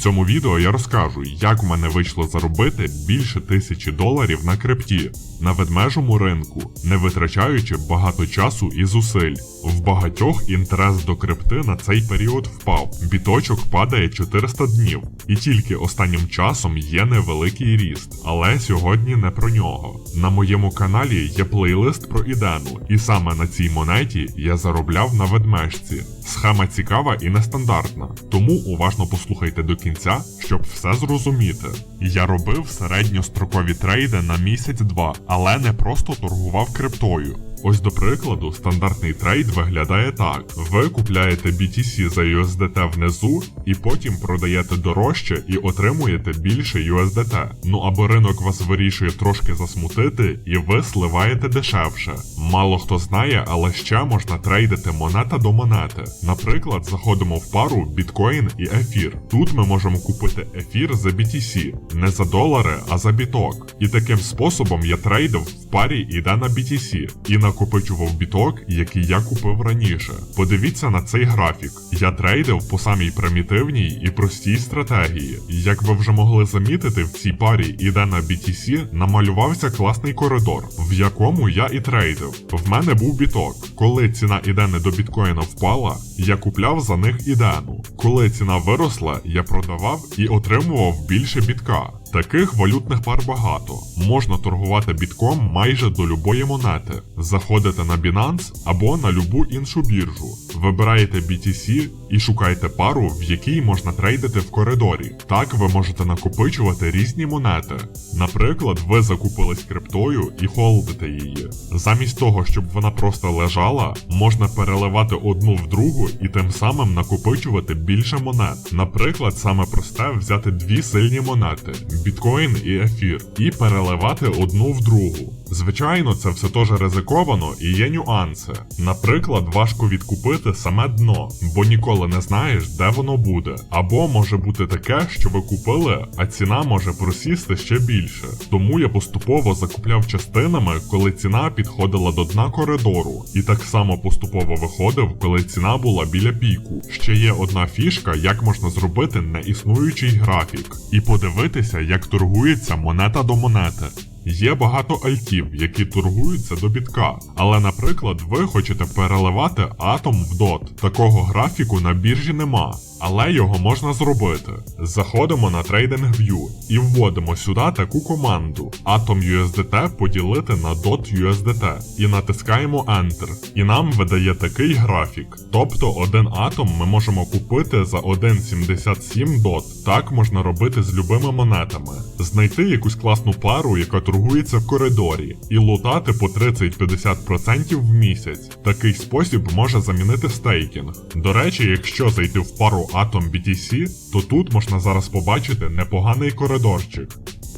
цьому відео я розкажу, як в мене вийшло заробити більше тисячі доларів на крипті на ведмежому ринку, не витрачаючи багато часу і зусиль. В багатьох інтерес до крипти на цей період впав. Біточок падає 400 днів, і тільки останнім часом є невеликий ріст. Але сьогодні не про нього. На моєму каналі є плейлист про ідену, і саме на цій монеті я заробляв на ведмежці. Схема цікава і нестандартна, тому уважно послухайте до кінця, щоб все зрозуміти. Я робив середньострокові трейди на місяць-два, але не просто торгував криптою. Ось до прикладу, стандартний трейд виглядає так: ви купляєте BTC за USDT внизу і потім продаєте дорожче і отримуєте більше USDT. Ну або ринок вас вирішує трошки засмутити, і ви сливаєте дешевше. Мало хто знає, але ще можна трейдити монета до монети. Наприклад, заходимо в пару біткоін і ефір. Тут ми можемо купити ефір за BTC, не за долари, а за біток. І таким способом я трейдив в парі іде на BTC і накопичував біток, який я купив раніше. Подивіться на цей графік. Я трейдив по самій примітивній і простій стратегії. Як ви вже могли замітити, в цій парі іде на BTC намалювався класний коридор, в якому я і трейдив. В мене був біток. Коли ціна ідени до біткоїна впала, я купляв за них ідену. Коли ціна виросла, я продавав і отримував більше бітка. Таких валютних пар багато. Можна торгувати бітком майже до любої монети. Заходите на Binance або на любу іншу біржу. Вибираєте BTC і шукаєте пару, в якій можна трейдити в коридорі. Так ви можете накопичувати різні монети. Наприклад, ви закупились криптою і холдите її. Замість того, щоб вона просто лежала, можна переливати одну в другу і тим самим накопичувати більше монет. Наприклад, саме просте взяти дві сильні монети біткоін і ефір, і переливати одну в другу. Звичайно, це все теж ризиковано і є нюанси. Наприклад, важко відкупити саме дно, бо ніколи не знаєш, де воно буде. Або може бути таке, що ви купили, а ціна може просісти ще більше. Тому я поступово закупляв частинами, коли ціна підходила до дна коридору, і так само поступово виходив, коли ціна була біля піку. Ще є одна фішка, як можна зробити неіснуючий графік, і подивитися, як торгується монета до монети. Є багато альтів, які торгуються до бітка, але, наприклад, ви хочете переливати атом в дот. Такого графіку на біржі нема, але його можна зробити. Заходимо на TradingView і вводимо сюди таку команду Atom USDT поділити на dot USDT і натискаємо Enter. І нам видає такий графік. Тобто один атом ми можемо купити за 1,77 дот. Так можна робити з любими монетами. Знайти якусь класну пару, яка торгується в коридорі, і лутати по 30-50% в місяць. Такий спосіб може замінити стейкінг. До речі, якщо зайти в пару Atom BTC, то тут можна зараз побачити непоганий коридорчик.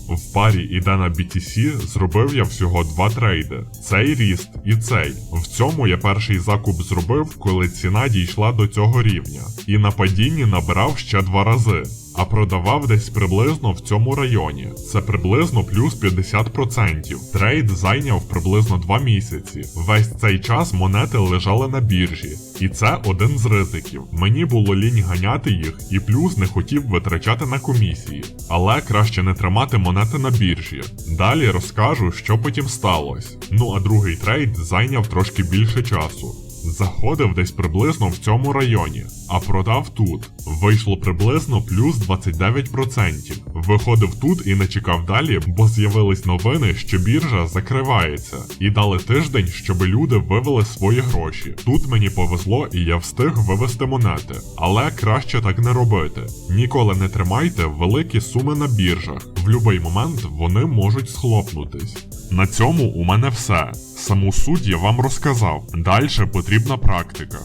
В парі іде на BTC зробив я всього два трейди: цей ріст і цей. В цьому я перший закуп зробив, коли ціна дійшла до цього рівня, і на падінні набирав ще два рази. А продавав десь приблизно в цьому районі. Це приблизно плюс 50%. Трейд зайняв приблизно 2 місяці. Весь цей час монети лежали на біржі. І це один з ризиків. Мені було лінь ганяти їх, і плюс не хотів витрачати на комісії. Але краще не тримати монети на біржі. Далі розкажу, що потім сталося. Ну а другий трейд зайняв трошки більше часу. Заходив десь приблизно в цьому районі, а продав тут. Вийшло приблизно плюс 29%. Виходив тут і не чекав далі, бо з'явились новини, що біржа закривається, і дали тиждень, щоб люди вивели свої гроші. Тут мені повезло і я встиг вивести монети, але краще так не робити. Ніколи не тримайте великі суми на біржах. В будь-який момент вони можуть схлопнутись. На цьому у мене все. Саму суть я вам розказав. Далі потрібна практика.